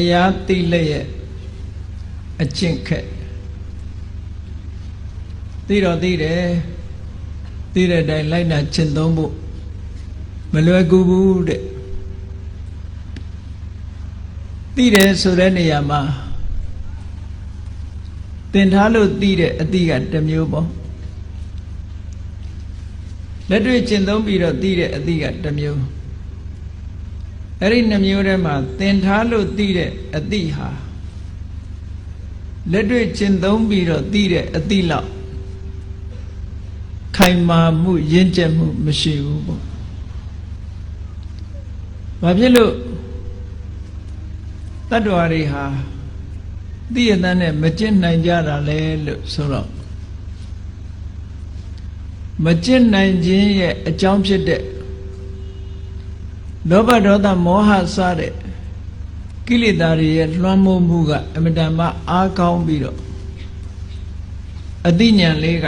တရားသိလက်ရဲ့အကျင့်ခက်သိတော့သိတယ်သိတဲ့အတိုင်းလိုက်နာကျင့်သုံးဖို့မလွယ်ကူဘူးတဲ့သိတယ်ဆိုတဲ့နေရာမှာသင်ထားလို့သိတဲ့အတိကတစ်မျိုးပေါ့လက်တွေ့ကျင့်သုံးပြီးတော့သိတဲ့အတိကတစ်မျိုး အဲ့ဒီနှမျိုးထဲမှာသင်ထားလို့သိတဲ့အတိဟာလက်တွေ့ကျင့်သုံးပြီးတော့သိတဲ့အတိလောက်ခိုင်မာမှုရင့်ကျက်မှုမရှိဘူးပေါ့။ဘာဖြစ်လို့တတ္တဝါတွေဟာသိရတဲ့နဲ့မကျင့်နိုင်ကြတာလဲလို့ဆိုတော့မကျင့်နိုင်ခြင်းရဲ့အကြောင်းဖြစ်တဲ့ လောဘဒေါသမောဟစတဲ့ကိလေသာတွေရဲ့လွှမ်းမိုးမှုကအမတန်မှအားကောင်းပြီးတော့အသိဉာဏ်လေးက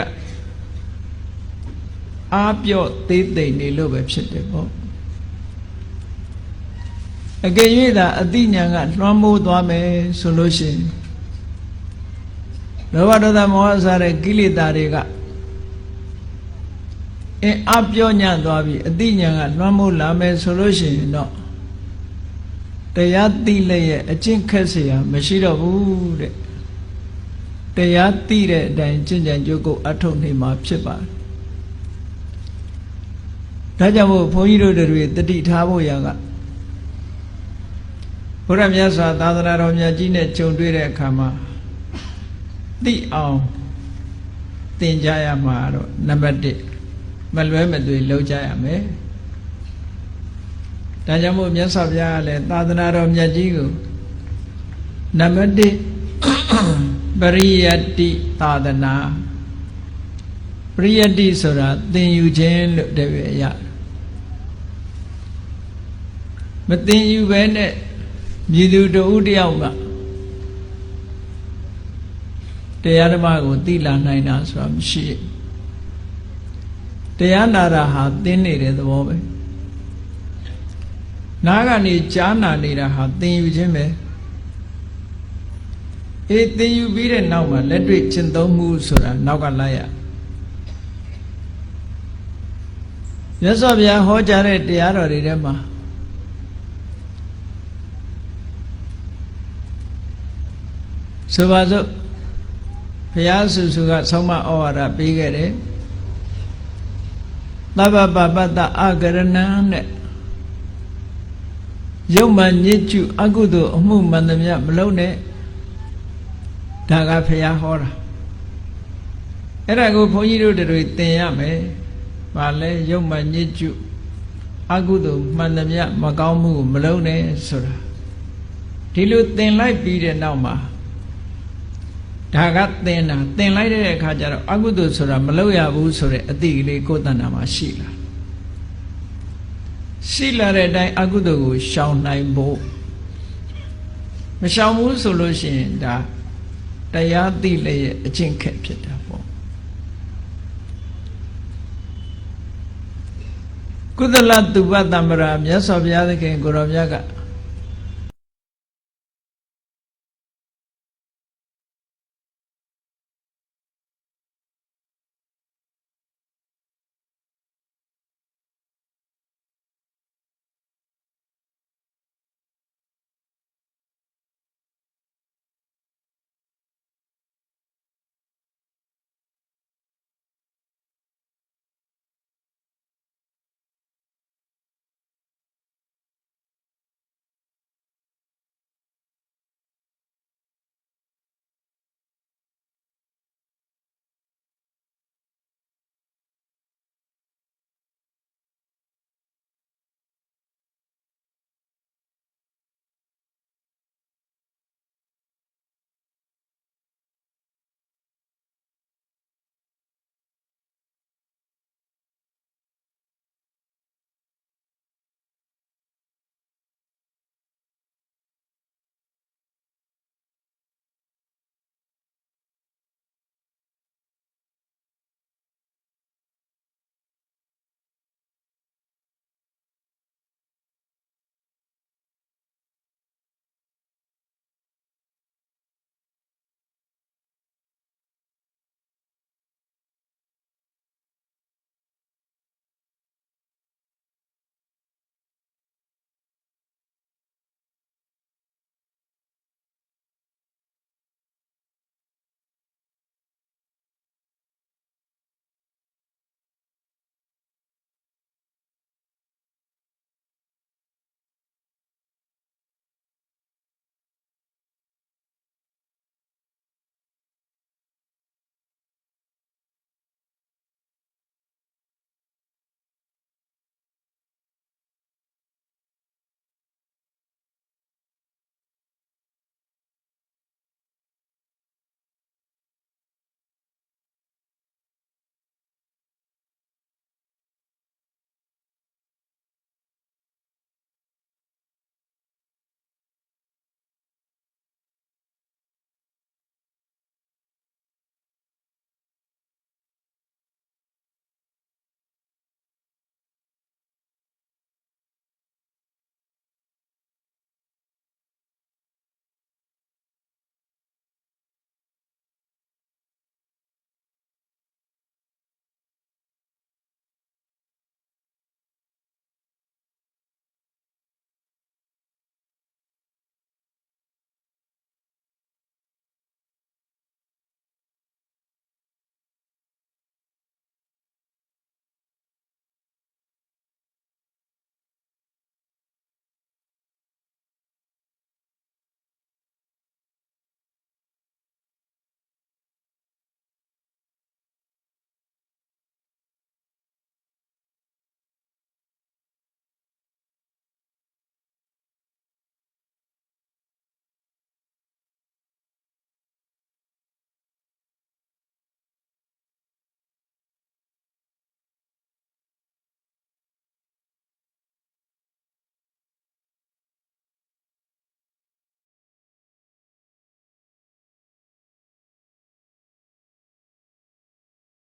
အားပြော့သေးသိမ့်နေလို့ပဲဖြစ်တယ်ပေါ့အကယ်၍သာအသိဉာဏ်ကလွှမ်းမိုးသွားမယ်ဆိုလို့ရှိရင်လောဘဒေါသမောဟစတဲ့ကိလေသာတွေက အင်းအပြောညံ့သွားပြီအတိညာကလွှမ်းမိုးလာမယ်ဆိုလို့ရှိရင်တော့တရားသိလည်းရဲ့အကျင့်ခက်เสียမရှိတော့ဘူးတဲ့တရားသိတဲ့အတိုင်းကျင့်ကြံကြိုးကိုအထုတ်နေမှာဖြစ်ပါတယ်ဒါကြောင့်မို့ဘုန်းကြီးတို့တွေတတိထားဖို့ရကဘုရားမြတ်စွာသာသနာတော်မြတ်ကြီးနဲ့ကြုံတွေ့တဲ့အခါမှာသိအောင်သင်ကြားရမှာတော့နံပါတ်1 မလွဲမသွေလောက်ကြရမယ်ဒါကြောင့်မို့မြတ်စွာဘုရားကလည်းသာသနာတော်မြတ်ကြီးကိုနံပါတ်1ပရိယတ္တိသာသနာပရိယတ္တိဆိုတာသင်ယူခြင်းလို့တပည့်ရမသင်ယူပဲနဲ့မြည်သူတဦးတယောက်မှတရားဓမ္မကိုသိလာနိုင်တာဆိုတာမရှိဘူး တရားနာတာဟာသင်နေတဲ့သဘောပဲနားကနေကြားနာနေတာဟာသင်ယူခြင်းပဲအေးသင်ယူပြီးတဲ့နောက်မှာလက်တွေ့ကျင့်သုံးမှုဆိုတာနောက်ကလိုက်ရမြတ်စွာဘုရားဟောကြားတဲ့တရားတော်တွေထဲမှာဆိုပါစို့ဘုရားစုစုကဆုံးမဩဝါဒပေးခဲ့တယ် သဗ္ဗပပတ္တအကရဏံတဲ့ရုပ်မှညစ်ကျအကုသိုလ်အမှုမှန်သမျှမလုံးနဲ့ဒါကဖះဟောတာအဲ့ဒါကိုဘုန်းကြီးတို့တွေသင်ရမယ်။ဘာလဲရုပ်မှညစ်ကျအကုသိုလ်မှန်သမျှမကောင်းမှုကိုမလုံးနဲ့ဆိုတာဒီလိုသင်လိုက်ပြီးတဲ့နောက်မှာ ဒါကသင်တာသင်လိုက်တဲ့အခါကျတော့အကုသိုလ်ဆိုတာမလုပ်ရဘူးဆိုတဲ့အတိကလေးကိုယ်တဏ္ဍာမှာရှိလာရှိလာတဲ့အတိုင်းအကုသိုလ်ကိုရှောင်နိုင်ဖို့မရှောင်ဘူးဆိုလို့ရှိရင်ဒါတရားသိလည်းရဲ့အကျင့်ခက်ဖြစ်တာပေါ့ကုသလတုပတ္တမရာမြတ်စွာဘုရားသခင်ကိုရောမြတ်က